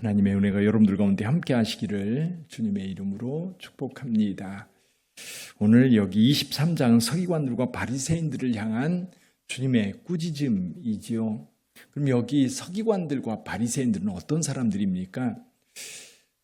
하나님의 은혜가 여러분들 가운데 함께 하시기를 주님의 이름으로 축복합니다. 오늘 여기 23장 서기관들과 바리새인들을 향한 주님의 꾸짖음이지요. 그럼 여기 서기관들과 바리새인들은 어떤 사람들입니까?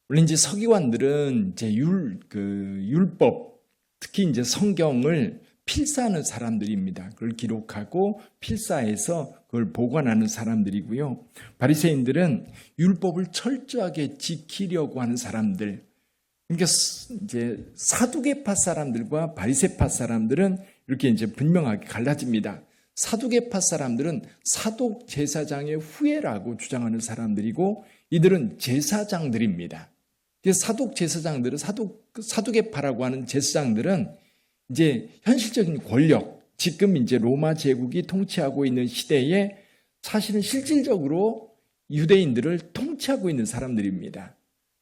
원래 이제 서기관들은 이제 율, 그 율법, 특히 이제 성경을 필사하는 사람들입니다. 그걸 기록하고 필사해서 그걸 보관하는 사람들이고요. 바리새인들은 율법을 철저하게 지키려고 하는 사람들. 그러니까 이제 사두개파 사람들과 바리새파 사람들은 이렇게 이제 분명하게 갈라집니다. 사두개파 사람들은 사독 제사장의 후예라고 주장하는 사람들이고 이들은 제사장들입니다. 사독 제사장들은 사독 사두개파라고 하는 제사장들은 이제 현실적인 권력, 지금 이제 로마 제국이 통치하고 있는 시대에 사실은 실질적으로 유대인들을 통치하고 있는 사람들입니다.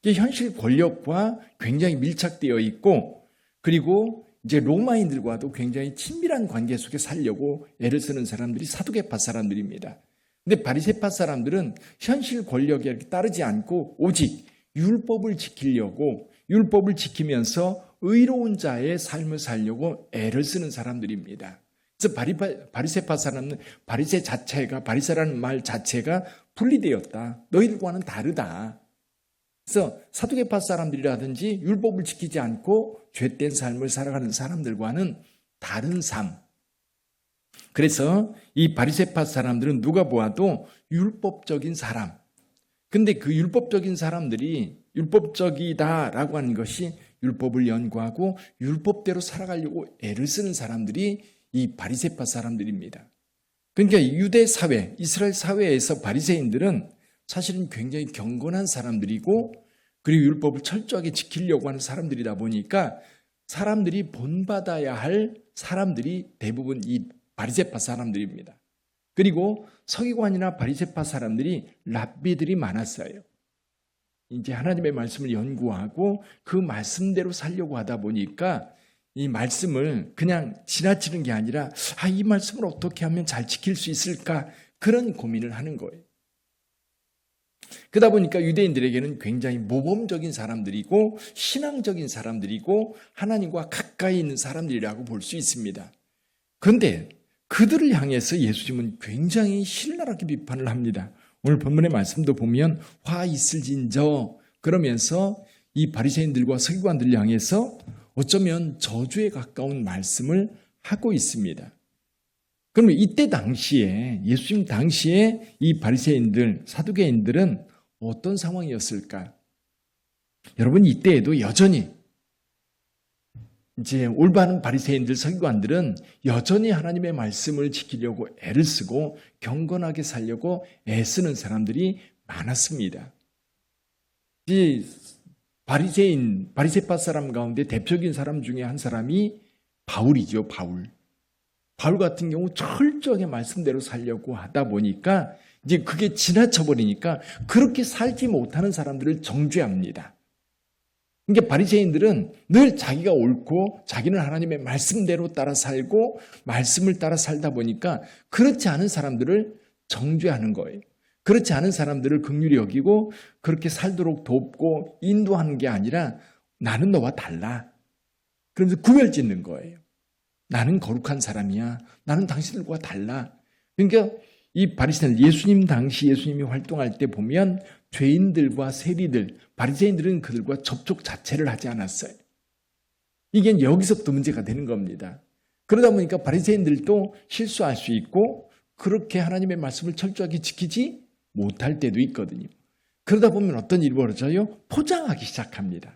이게 현실 권력과 굉장히 밀착되어 있고 그리고 이제 로마인들과도 굉장히 친밀한 관계 속에 살려고 애를 쓰는 사람들이 사두개파 사람들입니다. 근데 바리새파 사람들은 현실 권력에 따르지 않고 오직 율법을 지키려고 율법을 지키면서 의로운 자의 삶을 살려고 애를 쓰는 사람들입니다. 그래서 바리파, 바리세파 사람은 바리세 자체가 바리세라는 말 자체가 분리되었다. 너희들과는 다르다. 그래서 사두개파 사람들이라든지 율법을 지키지 않고 죄된 삶을 살아가는 사람들과는 다른 삶. 그래서 이 바리세파 사람들은 누가 보아도 율법적인 사람. 근데 그 율법적인 사람들이 율법적이다라고 하는 것이 율법을 연구하고 율법대로 살아가려고 애를 쓰는 사람들이 이 바리새파 사람들입니다. 그러니까 유대 사회, 이스라엘 사회에서 바리새인들은 사실은 굉장히 경건한 사람들이고 그리고 율법을 철저하게 지키려고 하는 사람들이다 보니까 사람들이 본받아야 할 사람들이 대부분 이 바리새파 사람들입니다. 그리고 서기관이나 바리새파 사람들이 랍비들이 많았어요. 이제 하나님의 말씀을 연구하고 그 말씀대로 살려고 하다 보니까 이 말씀을 그냥 지나치는 게 아니라 아, 이 말씀을 어떻게 하면 잘 지킬 수 있을까 그런 고민을 하는 거예요. 그러다 보니까 유대인들에게는 굉장히 모범적인 사람들이고 신앙적인 사람들이고 하나님과 가까이 있는 사람들이라고 볼 수 있습니다. 그런데 그들을 향해서 예수님은 굉장히 신랄하게 비판을 합니다. 오늘 본문의 말씀도 보면 화 있을진저 그러면서 이 바리새인들과 서기관들을 향해서 어쩌면 저주에 가까운 말씀을 하고 있습니다. 그러면 이때 당시에 예수님 당시에 이 바리새인들 사두개인들은 어떤 상황이었을까? 여러분 이때에도 여전히 이제 올바른 바리새인들 서기관들은 여전히 하나님의 말씀을 지키려고 애를 쓰고 경건하게 살려고 애쓰는 사람들이 많았습니다. 이 바리새인 바리새파 사람 가운데 대표적인 사람 중에 한 사람이 바울이죠, 바울. 바울 같은 경우 철저하게 말씀대로 살려고 하다 보니까 이제 그게 지나쳐 버리니까 그렇게 살지 못하는 사람들을 정죄합니다. 그러니까 바리새인들은 늘 자기가 옳고 자기는 하나님의 말씀대로 따라 살고 말씀을 따라 살다 보니까 그렇지 않은 사람들을 정죄하는 거예요. 그렇지 않은 사람들을 극률히 여기고 그렇게 살도록 돕고 인도하는 게 아니라 나는 너와 달라. 그러면서 구별 짓는 거예요. 나는 거룩한 사람이야. 나는 당신들과 달라. 그러니까 이 바리새인들 예수님 당시 예수님이 활동할 때 보면 죄인들과 세리들, 바리새인들은 그들과 접촉 자체를 하지 않았어요. 이게 여기서부터 문제가 되는 겁니다. 그러다 보니까 바리새인들도 실수할 수 있고 그렇게 하나님의 말씀을 철저하게 지키지 못할 때도 있거든요. 그러다 보면 어떤 일이 벌어져요? 포장하기 시작합니다.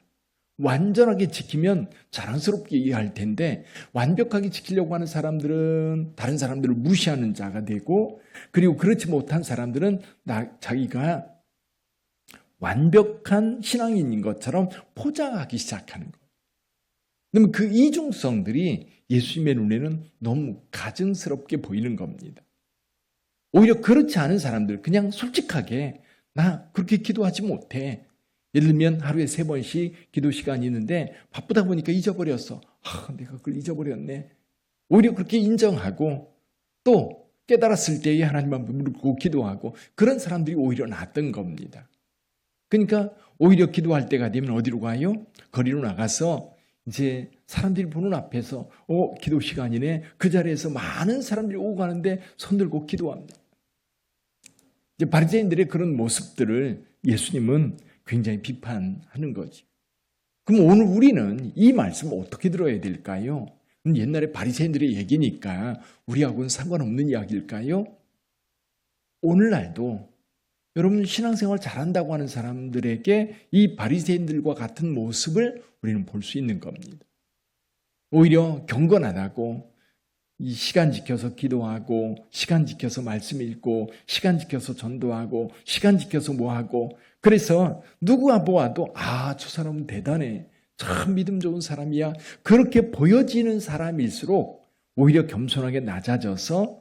완전하게 지키면 자랑스럽게 이해할 텐데 완벽하게 지키려고 하는 사람들은 다른 사람들을 무시하는 자가 되고 그리고 그렇지 못한 사람들은 나, 자기가 완벽한 신앙인인 것처럼 포장하기 시작하는 거예요. 그러면 그 이중성들이 예수님의 눈에는 너무 가증스럽게 보이는 겁니다. 오히려 그렇지 않은 사람들, 그냥 솔직하게, 나 그렇게 기도하지 못해. 예를 들면 하루에 세 번씩 기도 시간이 있는데 바쁘다 보니까 잊어버렸어. 아, 내가 그걸 잊어버렸네. 오히려 그렇게 인정하고 또 깨달았을 때에 하나님만 무릎 꿇고 기도하고 그런 사람들이 오히려 낫던 겁니다. 그러니까 오히려 기도할 때가 되면 어디로 가요? 거리로 나가서 이제 사람들이 보는 앞에서 어 기도 시간이네 그 자리에서 많은 사람들이 오고 가는데 손 들고 기도합니다. 이제 바리새인들의 그런 모습들을 예수님은 굉장히 비판하는 거지. 그럼 오늘 우리는 이 말씀을 어떻게 들어야 될까요? 옛날에 바리새인들의 얘기니까 우리하고는 상관없는 이야기일까요? 오늘날도 여러분 신앙생활 잘한다고 하는 사람들에게 이 바리새인들과 같은 모습을 우리는 볼 수 있는 겁니다. 오히려 경건하다고 이 시간 지켜서 기도하고 시간 지켜서 말씀 읽고 시간 지켜서 전도하고 시간 지켜서 뭐 하고. 그래서 누구가 보아도 아 저 사람은 대단해. 참 믿음 좋은 사람이야. 그렇게 보여지는 사람일수록 오히려 겸손하게 낮아져서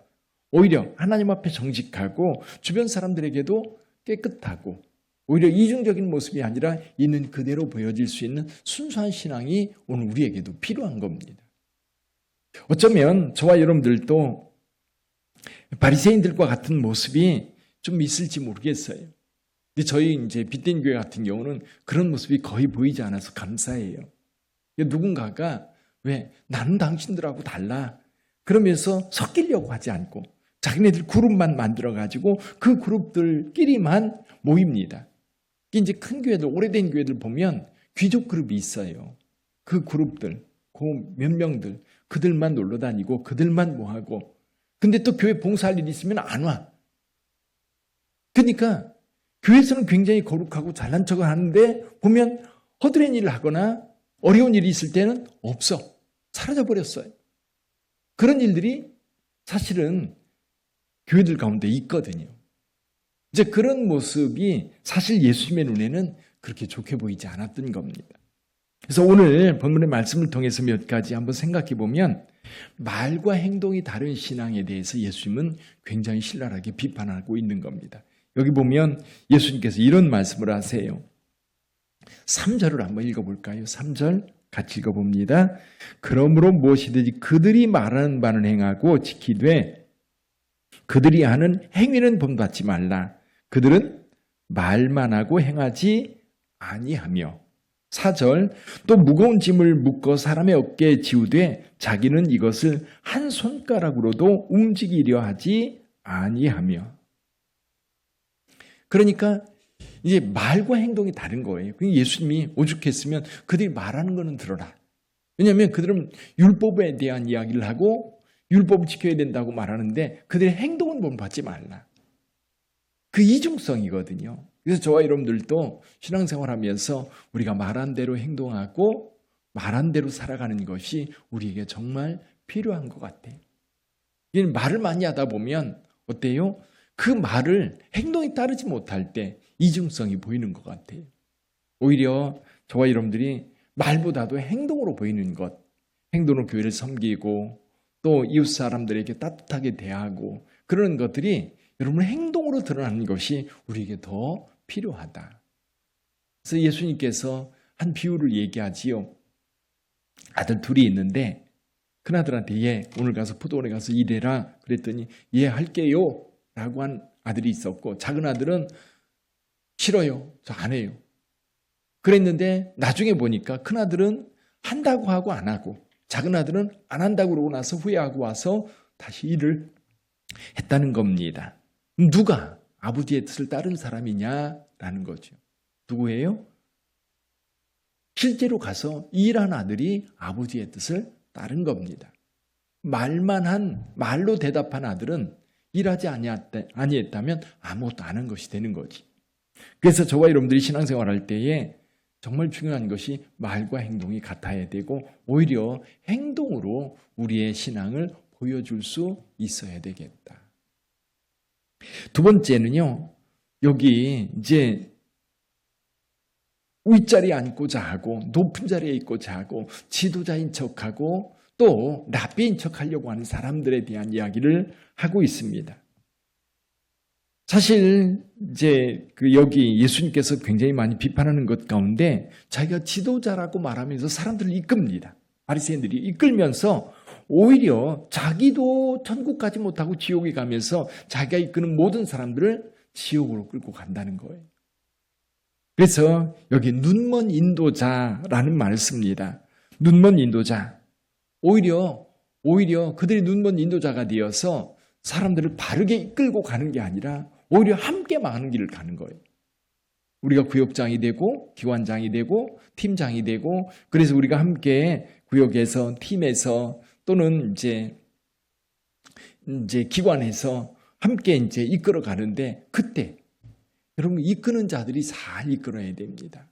오히려 하나님 앞에 정직하고 주변 사람들에게도 깨끗하고 오히려 이중적인 모습이 아니라 있는 그대로 보여질 수 있는 순수한 신앙이 오늘 우리에게도 필요한 겁니다. 어쩌면 저와 여러분들도 바리새인들과 같은 모습이 좀 있을지 모르겠어요. 근데 저희 이제 빗된 교회 같은 경우는 그런 모습이 거의 보이지 않아서 감사해요. 누군가가 왜 나는 당신들하고 달라 그러면서 섞이려고 하지 않고 자기네들 그룹만 만들어 가지고 그 그룹들끼리만 모입니다. 이제 큰 교회들 오래된 교회들 보면 귀족 그룹이 있어요. 그 그룹들 그 몇 명들 그들만 놀러 다니고 그들만 뭐 하고 근데 또 교회 봉사할 일 있으면 안 와. 그러니까 교회에서는 굉장히 거룩하고 잘난 척을 하는데 보면 허드렛 일을 하거나 어려운 일이 있을 때는 없어. 사라져 버렸어요. 그런 일들이 사실은 교회들 가운데 있거든요. 이제 그런 모습이 사실 예수님의 눈에는 그렇게 좋게 보이지 않았던 겁니다. 그래서 오늘 본문의 말씀을 통해서 몇 가지 한번 생각해 보면 말과 행동이 다른 신앙에 대해서 예수님은 굉장히 신랄하게 비판하고 있는 겁니다. 여기 보면 예수님께서 이런 말씀을 하세요. 3절을 한번 읽어볼까요? 3절 같이 읽어봅니다. 그러므로 무엇이든지 그들이 말하는 바는 행하고 지키되 그들이 하는 행위는 본받지 말라. 그들은 말만 하고 행하지 아니하며 4절 또 무거운 짐을 묶어 사람의 어깨에 지우되 자기는 이것을 한 손가락으로도 움직이려 하지 아니하며 그러니까 이제 말과 행동이 다른 거예요. 예수님이 오죽했으면 그들이 말하는 거는 들어라. 왜냐하면 그들은 율법에 대한 이야기를 하고 율법을 지켜야 된다고 말하는데 그들의 행동은 본받지 말라. 그 이중성이거든요. 그래서 저와 여러분들도 신앙생활 하면서 우리가 말한 대로 행동하고 말한 대로 살아가는 것이 우리에게 정말 필요한 것 같아요. 말을 많이 하다 보면 어때요? 그 말을 행동이 따르지 못할 때 이중성이 보이는 것 같아요. 오히려 저와 여러분들이 말보다도 행동으로 보이는 것, 행동으로 교회를 섬기고 또 이웃 사람들에게 따뜻하게 대하고 그런 것들이 여러분의 행동으로 드러나는 것이 우리에게 더 필요하다. 그래서 예수님께서 한 비유를 얘기하지요. 아들 둘이 있는데 큰아들한테 얘 오늘 가서 포도원에 가서 일해라 그랬더니 예 할게요 라고 한 아들이 있었고 작은 아들은 싫어요 저 안 해요 그랬는데 나중에 보니까 큰아들은 한다고 하고 안 하고 작은 아들은 안 한다고 그러고 나서 후회하고 와서 다시 일을 했다는 겁니다 누가 아버지의 뜻을 따른 사람이냐라는 거죠. 누구예요? 실제로 가서 일한 아들이 아버지의 뜻을 따른 겁니다. 말만 한 말로 대답한 아들은 일하지 아니했다면 아무것도 안 한 것이 되는 거지. 그래서 저와 여러분들이 신앙생활 할 때에 정말 중요한 것이 말과 행동이 같아야 되고 오히려 행동으로 우리의 신앙을 보여줄 수 있어야 되겠다. 두 번째는요, 여기 이제 윗자리에 앉고자 하고 높은 자리에 있고자 하고 지도자인 척하고 또 랍비인 척하려고 하는 사람들에 대한 이야기를 하고 있습니다. 사실 이제 그 여기 예수님께서 굉장히 많이 비판하는 것 가운데 자기가 지도자라고 말하면서 사람들을 이끕니다. 바리새인들이 이끌면서 오히려 자기도 천국 가지 못하고 지옥에 가면서 자기가 이끄는 모든 사람들을 지옥으로 끌고 간다는 거예요. 그래서 여기 눈먼 인도자라는 말을 씁니다. 눈먼 인도자. 오히려 오히려 그들이 눈먼 인도자가 되어서 사람들을 바르게 이끌고 가는 게 아니라 오히려 함께 많은 길을 가는 거예요. 우리가 구역장이 되고 기관장이 되고 팀장이 되고 그래서 우리가 함께 구역에서 팀에서 또는 이제 이제 기관에서 함께 이제 이끌어 가는데 그때 여러분 이끄는 자들이 잘 이끌어야 됩니다.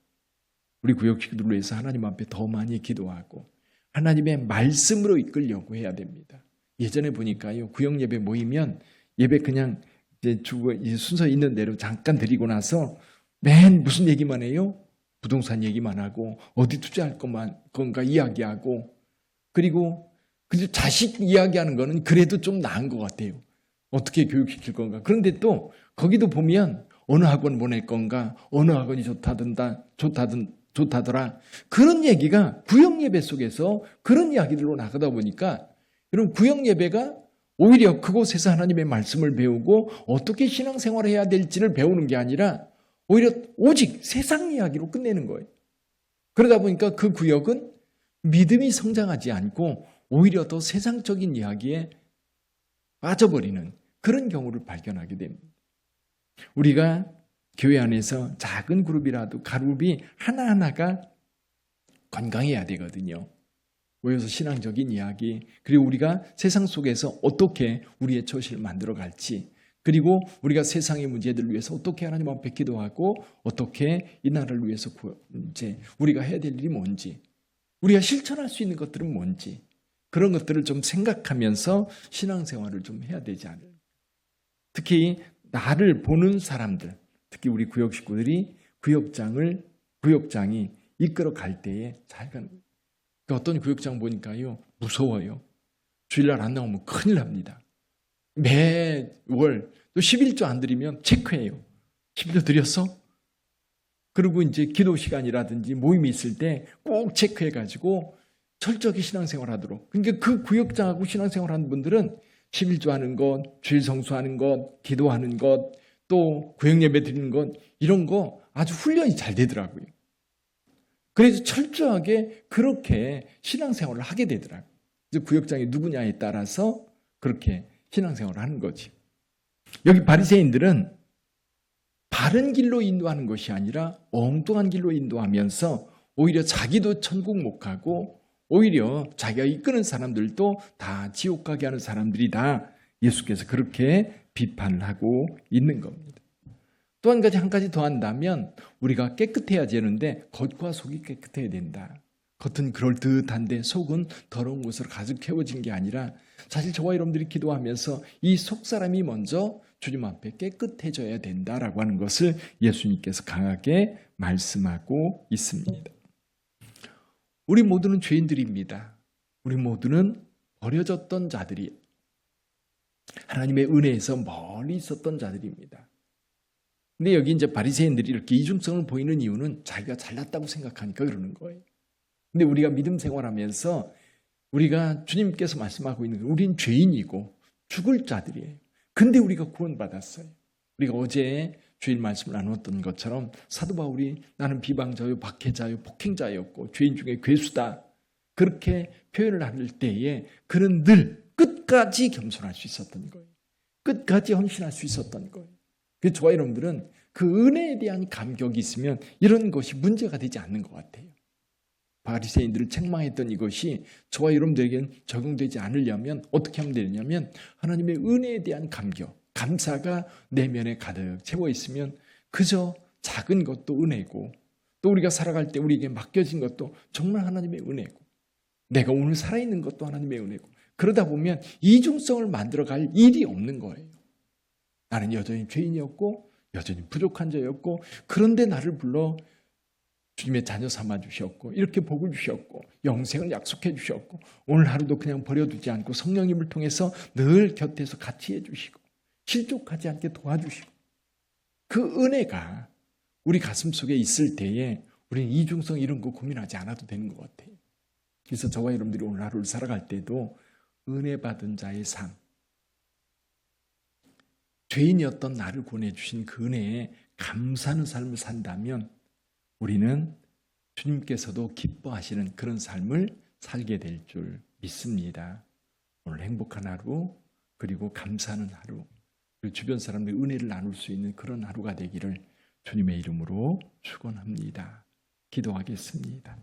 우리 구역 식구들을 위해서 하나님 앞에 더 많이 기도하고 하나님의 말씀으로 이끌려고 해야 됩니다. 예전에 보니까요 구역 예배 모이면 예배 그냥 이제 주고 순서 있는 대로 잠깐 드리고 나서 맨 무슨 얘기만 해요? 부동산 얘기만 하고 어디 투자할 것만 건가 이야기하고 그리고 그래서 자식 이야기하는 거는 그래도 좀 나은 것 같아요. 어떻게 교육시킬 건가. 그런데 또 거기도 보면 어느 학원 보낼 건가, 어느 학원이 좋다든다, 좋다든 좋다더라. 그런 얘기가 구역 예배 속에서 그런 이야기들로 나가다 보니까 여러분 구역 예배가 오히려 그곳에서 하나님의 말씀을 배우고 어떻게 신앙생활을 해야 될지를 배우는 게 아니라 오히려 오직 세상 이야기로 끝내는 거예요. 그러다 보니까 그 구역은 믿음이 성장하지 않고 오히려 더 세상적인 이야기에 빠져버리는 그런 경우를 발견하게 됩니다. 우리가 교회 안에서 작은 그룹이라도 가룹이 하나하나가 건강해야 되거든요. 모여서 신앙적인 이야기, 그리고 우리가 세상 속에서 어떻게 우리의 처시를 만들어 갈지, 그리고 우리가 세상의 문제들을 위해서 어떻게 하나님 앞에 기도하고 어떻게 이 나라를 위해서 이제 우리가 해야 될 일이 뭔지, 우리가 실천할 수 있는 것들은 뭔지, 그런 것들을 좀 생각하면서 신앙생활을 좀 해야 되지 않을까. 특히 나를 보는 사람들, 특히 우리 구역 식구들이 구역장을 구역장이 이끌어 갈 때에 잘 가는. 그러니까 어떤 구역장 보니까요 무서워요. 주일날 안 나오면 큰일 납니다. 매월 또 11조 안 드리면 체크해요. 11조 드렸어? 그리고 이제 기도 시간이라든지 모임이 있을 때 꼭 체크해 가지고 철저히 신앙생활 하도록. 그러니까 그 구역장하고 신앙생활 하는 분들은 11조 하는 것, 주일 성수하는 것, 기도하는 것, 또 구역 예배 드리는 것 이런 거 아주 훈련이 잘 되더라고요. 그래서 철저하게 그렇게 신앙생활을 하게 되더라고요. 구역장이 누구냐에 따라서 그렇게 신앙생활을 하는 거지. 여기 바리새인들은 바른 길로 인도하는 것이 아니라 엉뚱한 길로 인도하면서 오히려 자기도 천국 못 가고 오히려 자기가 이끄는 사람들도 다 지옥 가게 하는 사람들이다. 예수께서 그렇게 비판을 하고 있는 겁니다. 또 한 가지 한 가지 더 한다면 우리가 깨끗해야 되는데 겉과 속이 깨끗해야 된다. 겉은 그럴듯한데 속은 더러운 것으로 가득 채워진 게 아니라 사실 저와 여러분들이 기도하면서 이 속 사람이 먼저 주님 앞에 깨끗해져야 된다라고 하는 것을 예수님께서 강하게 말씀하고 있습니다. 우리 모두는 죄인들입니다. 우리 모두는 버려졌던 자들이 하나님의 은혜에서 멀리 있었던 자들입니다. 근데 여기 이제 바리새인들이 이렇게 이중성을 보이는 이유는 자기가 잘났다고 생각하니까 그러는 거예요. 근데 우리가 믿음 생활하면서 우리가 주님께서 말씀하고 있는 게 우린 죄인이고 죽을 자들이에요. 근데 우리가 구원받았어요. 우리가 어제 주일 말씀을 나눴던 것처럼 사도 바울이 나는 비방자요, 박해자요, 폭행자였고 죄인 중에 괴수다. 그렇게 표현을 할 때에 그는 늘 끝까지 겸손할 수 있었던 거예요. 끝까지 헌신할 수 있었던 거예요. 그 저와 여러분들은 그 은혜에 대한 감격이 있으면 이런 것이 문제가 되지 않는 것 같아요. 바리새인들을 책망했던 이것이 저와 여러분들에게는 적용되지 않으려면 어떻게 하면 되냐면 하나님의 은혜에 대한 감격, 감사가 내면에 가득 채워 있으면 그저 작은 것도 은혜고 또 우리가 살아갈 때 우리에게 맡겨진 것도 정말 하나님의 은혜고 내가 오늘 살아있는 것도 하나님의 은혜고 그러다 보면 이중성을 만들어갈 일이 없는 거예요. 나는 여전히 죄인이었고 여전히 부족한 자였고 그런데 나를 불러 주님의 자녀 삼아 주셨고 이렇게 복을 주셨고 영생을 약속해 주셨고 오늘 하루도 그냥 버려두지 않고 성령님을 통해서 늘 곁에서 같이 해주시고 실족하지 않게 도와주시고 그 은혜가 우리 가슴 속에 있을 때에 우리는 이중성 이런 거 고민하지 않아도 되는 것 같아요. 그래서 저와 여러분들이 오늘 하루를 살아갈 때도 은혜 받은 자의 삶, 죄인이었던 나를 구원해 주신 그 은혜에 감사하는 삶을 산다면 우리는 주님께서도 기뻐하시는 그런 삶을 살게 될 줄 믿습니다. 오늘 행복한 하루, 그리고 감사하는 하루, 그리고 주변 사람들 은혜를 나눌 수 있는 그런 하루가 되기를 주님의 이름으로 축원합니다. 기도하겠습니다.